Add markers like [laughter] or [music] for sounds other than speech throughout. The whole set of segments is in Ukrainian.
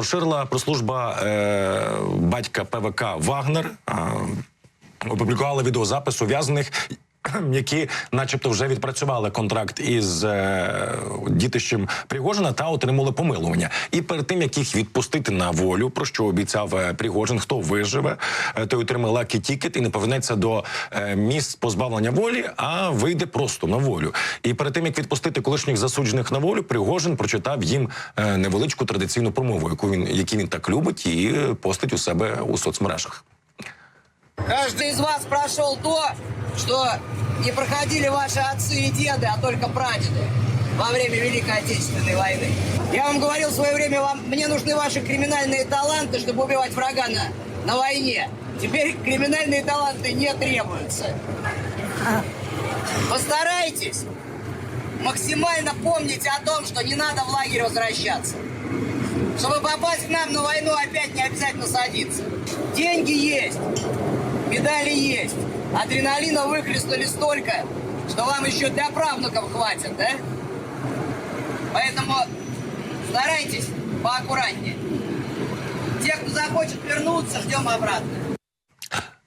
поширила прослужба е, батька ПВК Вагнер. Е, опублікували відеозапис ув'язнених. [clears throat] Які, начебто, вже відпрацювали контракт із е, дітищем Пригожина та отримали помилування. І перед тим як їх відпустити на волю, про що обіцяв е, Пригожин, хто виживе, е, той отримає лакі тікет і не повернеться до е, місць позбавлення волі, а вийде просто на волю. І перед тим як відпустити колишніх засуджених на волю, Пригожин прочитав їм е, невеличку традиційну промову, яку він які він так любить, і постить у себе у соцмережах. Каждый из вас прошел то, что не проходили ваши отцы и деды, а только прадеды во время Великой Отечественной войны. Я вам говорил в свое время, вам, мне нужны ваши криминальные таланты, чтобы убивать врага на, на войне. Теперь криминальные таланты не требуются. Постарайтесь максимально помнить о том, что не надо в лагерь возвращаться. Чтобы попасть к нам на войну, опять не обязательно садиться. Деньги есть, медали есть. Адреналина выхлестнули столько, что вам еще для правнуков хватит, да? Поэтому старайтесь поаккуратнее. Те, кто захочет вернуться, ждем обратно.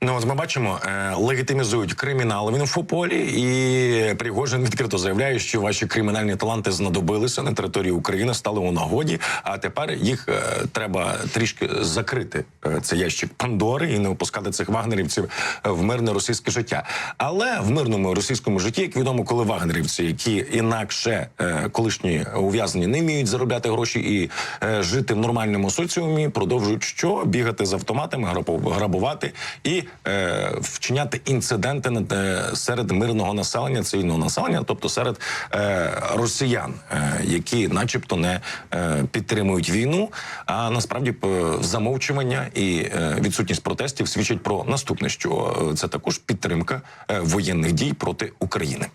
Ну, от ми бачимо, е, легітимізують кримінал в інфополі, і Пригожин відкрито заявляє, що ваші кримінальні таланти знадобилися на території України, стали у нагоді. А тепер їх е, треба трішки закрити. е, Цей ящик Пандори і не випускати цих вагнерівців в мирне російське життя. Але в мирному російському житті, як відомо, коли вагнерівці, які інакше колишні ув'язнені, не вміють заробляти гроші і жити в нормальному соціумі, продовжують що бігати з автоматами, грабу- грабувати і вчиняти інциденти на е, серед мирного населення, цивільного населення, тобто серед е, росіян, е, які, начебто, не е, підтримують війну. А насправді замовчування і е, відсутність протестів свідчать про наступне, що е, це також підтримка е, воєнних дій проти України.